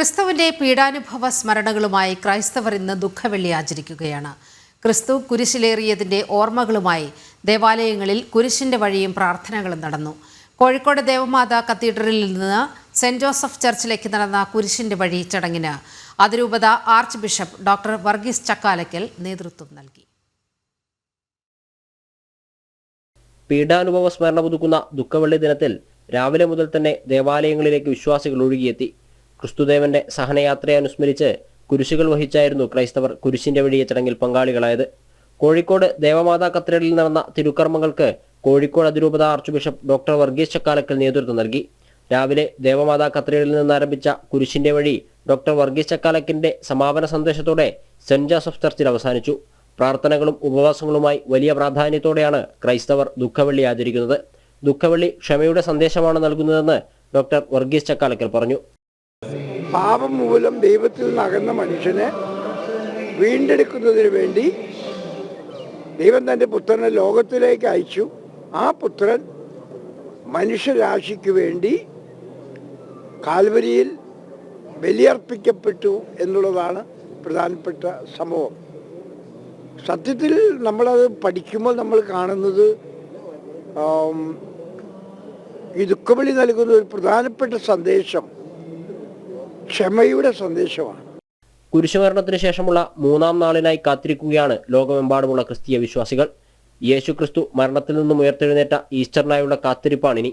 ക്രിസ്തുവിന്റെ പീഡാനുഭവ സ്മരണകളുമായി ക്രൈസ്തവർ ഇന്ന് ദുഃഖവെള്ളി ആചരിക്കുകയാണ്. ക്രിസ്തു കുരിശിലേറിയതിന്റെ ഓർമ്മകളുമായി ദേവാലയങ്ങളിൽ കുരിശിന്റെ വഴിയും പ്രാർത്ഥനകളും നടന്നു. കോഴിക്കോട് ദേവമാതാ കത്തീഡ്രലിൽ നിന്ന് സെന്റ് ജോസഫ് ചർച്ചിലേക്ക് നടന്ന കുരിശിന്റെ വഴി ചടങ്ങിന് അതിരൂപത archbishop doctor Varghese Chakkalakkal നേതൃത്വം നൽകി. പീഡാനുഭവ സ്മരണ പുതുക്കുന്ന ദുഃഖവെള്ളി ദിനത്തിൽ രാവിലെ മുതൽ തന്നെ ദേവാലയങ്ങളിലേക്ക് വിശ്വാസികൾ ഒഴുകിയെത്തി. ക്രിസ്തുദേവന്റെ സഹനയാത്രയെ അനുസ്മരിച്ച് കുരിശുകൾ വഹിച്ചായിരുന്നു ക്രൈസ്തവർ കുരിശിന്റെ വഴിയെ ചടങ്ങിൽ പങ്കാളികളായത്. കോഴിക്കോട് ദേവമാതാ കത്തീഡ്രലിൽ നടന്ന തിരുക്കർമ്മങ്ങൾക്ക് കോഴിക്കോട് അതിരൂപത archbishop doctor Varghese Chakkalakkal നേതൃത്വം നൽകി. രാവിലെ ദേവമാതാ കത്തീഡ്രലിൽ നിന്ന് ആരംഭിച്ച കുരിശിന്റെ വഴി ഡോക്ടർ വർഗീസ് ചക്കാലക്കിന്റെ സമാപന സന്ദേശത്തോടെ സെന്റ് ജോസഫ് ചർച്ചിൽ അവസാനിച്ചു. പ്രാർത്ഥനകളും ഉപവാസങ്ങളുമായി വലിയ പ്രാധാന്യത്തോടെയാണ് ക്രൈസ്തവർ ദുഃഖവെള്ളി ആചരിക്കുന്നത്. ദുഃഖവെള്ളി ക്ഷമയുടെ സന്ദേശമാണ് നൽകുന്നതെന്ന് ഡോക്ടർ വർഗീസ് ചക്കാലക്കൽ പറഞ്ഞു. പാപം മൂലം ദൈവത്തിൽ നിന്ന് അകന്ന മനുഷ്യനെ വീണ്ടെടുക്കുന്നതിന് വേണ്ടി ദൈവം തന്റെ പുത്രനെ ലോകത്തിലേക്ക് അയച്ചു. ആ പുത്രൻ മനുഷ്യരാശിക്ക് വേണ്ടി കാൽവരിയിൽ ബലിയർപ്പിക്കപ്പെട്ടു എന്നുള്ളതാണ് പ്രധാനപ്പെട്ട സംഭവം. സത്യത്തിൽ നമ്മളത് പഠിക്കുമ്പോൾ നമ്മൾ കാണുന്നത് ഈ ദുഃഖബലി നൽകുന്ന ഒരു പ്രധാനപ്പെട്ട സന്ദേശം ക്ഷമയുടെ സന്ദേശമാണ്. കുരിശുമരണത്തിന് ശേഷമുള്ള മൂന്നാം നാളിനായി കാത്തിരിക്കുകയാണ് ലോകമെമ്പാടുമുള്ള ക്രിസ്തീയ വിശ്വാസികൾ. യേശു ക്രിസ്തു മരണത്തിൽ നിന്നും ഉയർത്തെഴുന്നേറ്റ ഈസ്റ്ററിനായുള്ള കാത്തിരിപ്പാണിനി.